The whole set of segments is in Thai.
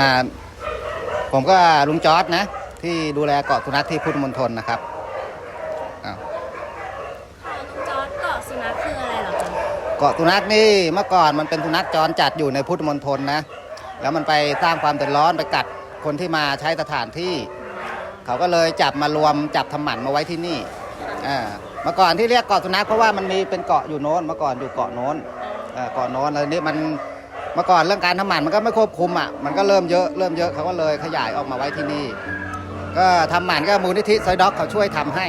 อ่าผมก็ลุงจอร์ดนะ ที่ดูแลเกาะสุนัขที่พุทธมณฑลนะครับอ้าวค่ะลุงจอร์ดเกาะสุนัขคืออะไรเหรอคะเกาะสุนัขนี่เมื่อก่อนมันเป็นสุนัขจรจัดอยู่ในพุทธมณฑลนะ แล้วมันไปสร้างความเดือดร้อนไปกัดคนที่มาใช้สถานที่ เขาก็เลยจับมารวมจับทำหมันมาไว้ที่นี่อ่าเมื่อก่อนที่เรียกเกาะสุนัขเพราะว่ามันมีเป็นเกาะอยู่โน้นเมื่อก่อนอยู่เกาะโน้นอ่าเกาะโน้นแล้วนี่มัน เมื่อก่อนเรื่องการทำหมันมันก็ไม่ควบคุมอะมันก็เริ่มเยอะเริ่มเยอะเขาก็เลยขยายออกมาไว้ที่นี่ ก็ทำหมันก็มูลนิธิซอยด็อกเขาช่วยทำให้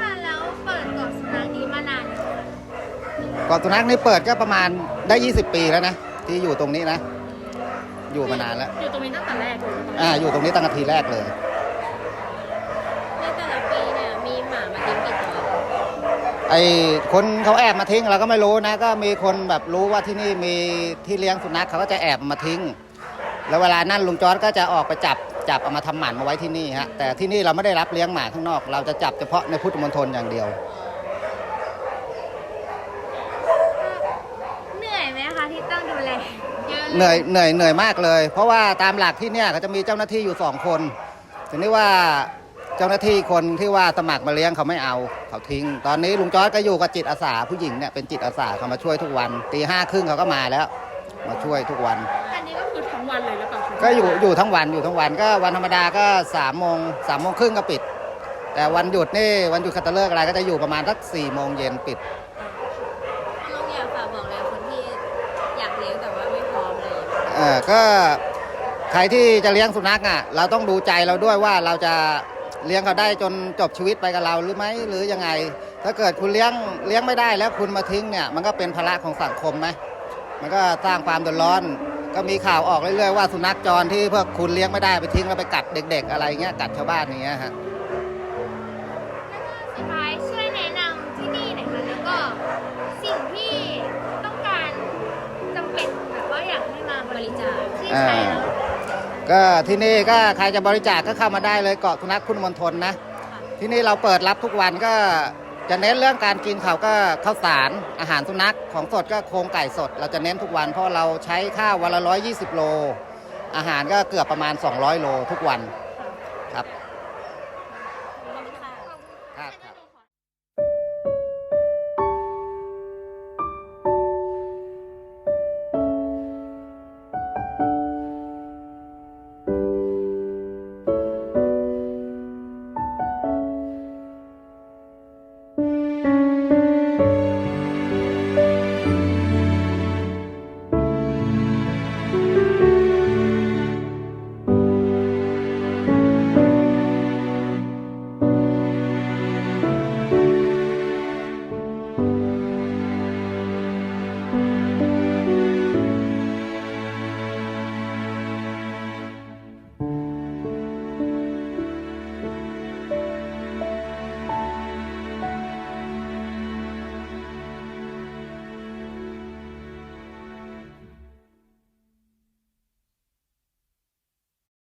ค่ะแล้วเปิดเกาะสุนัขนี้มานานยังคะเกาะสุนัขนี่เปิดก็ประมาณได้ 20 ปีแล้วนะ ที่อยู่ตรงนี้นะ อยู่มานานแล้ว อยู่ตรงนี้ตั้งแต่แรกเลยอ่าอยู่ตรงนี้ตั้งแต่ทีแรกเลย ในแต่ละปีเนี่ยมีหมามาทิ้งกี่ตัว ไอ้คนเขาแอบมาทิ้งเราก็ไม่รู้นะ ก็มีคนแบบรู้ว่าที่นี่มีที่เลี้ยงสุนัขเขาก็จะแอบมาทิ้ง แล้วเวลานั่นลุงจอร์ดก็จะออกไปจับจับเอามาทำหมันมาไว้ที่นี่ฮะแต่ที่นี่เราไม่ได้รับเลี้ยงหมาข้างนอก เราจะจับเฉพาะในพุทธมณฑลอย่างเดียว เหนื่อยไหมคะที่ต้องดูแลเยอะเหนื่อยเหนื่อยเหนื่อยมากเลย เพราะว่าตามหลักที่เนี่ยเขาจะมีเจ้าหน้าที่อยู่สองคนทีนี้ว่า เจ้าหน้าที่คนที่ว่าสมัครมาเลี้ยงเขาไม่เอาเขาทิ้ง ตอนนี้ลุงจอร์ดก็อยู่กับจิตอาสาผู้หญิงเนี่ยเป็นจิตอาสาเขามาช่วยทุกวันตีห้าครึ่งเขาก็มาแล้ว มาช่วยทุกวัน อันนี้ก็คือทั้งวันเลยหรือเปล่าคะก็อยู่อยู่ทั้งวันอยู่ทั้งวันก็วันธรรมดาก็สามโมงสามโมงครึ่งก็ปิด แต่วันหยุดนี่วันหยุดคัตฤกษ์อะไรก็จะอยู่ประมาณสักสี่โมงเย็นปิด ลุงอยากฝากบอกเลยคนที่อยากเลี้ยงแต่ว่าไม่พร้อมเลย เออก็ใครที่จะเลี้ยงสุนัขอะเราต้องดูใจเราด้วยว่าเราจะ เลี้ยงเขาได้จนจบชีวิตไปกับเราหรือไม่หรือยังไง ถ้าเกิดคุณเลี้ยงเลี้ยงไม่ได้แล้วคุณมาทิ้งเนี่ยมันก็เป็นภาระของสังคมไหมมันก็สร้างความเดือดร้อนก็มีข่าวออกเรื่อยๆว่าสุนัขจรที่พวกคุณเลี้ยงไม่ได้ไปทิ้งแล้วไปกัดเด็ก ๆ อะไรเงี้ยกัดชาวบ้านอย่างเงี้ยฮะสุดท้ายช่วยแนะนำที่นี่หน่อยค่ะแล้วก็สิ่งที่ต้องการจำเป็นแบบว่าอยากให้มาบริจาคที่ใช้แล้ว ก็ที่นี่ก็ใครจะบริจาคก็เข้ามาได้เลยเกาะสุนัขคุณมณฑลนะ ที่นี่เราเปิดรับทุกวันก็จะเน้นเรื่องการกินเขาวก็ข้าวสารอาหารสุนัขของสดก็โครงไก่สด เราจะเน้นทุกวันเพราะเราใช้ข้าววันละร้อยยี่สิบโล อาหารก็เกือบประมาณ 200 โลทุกวันครับ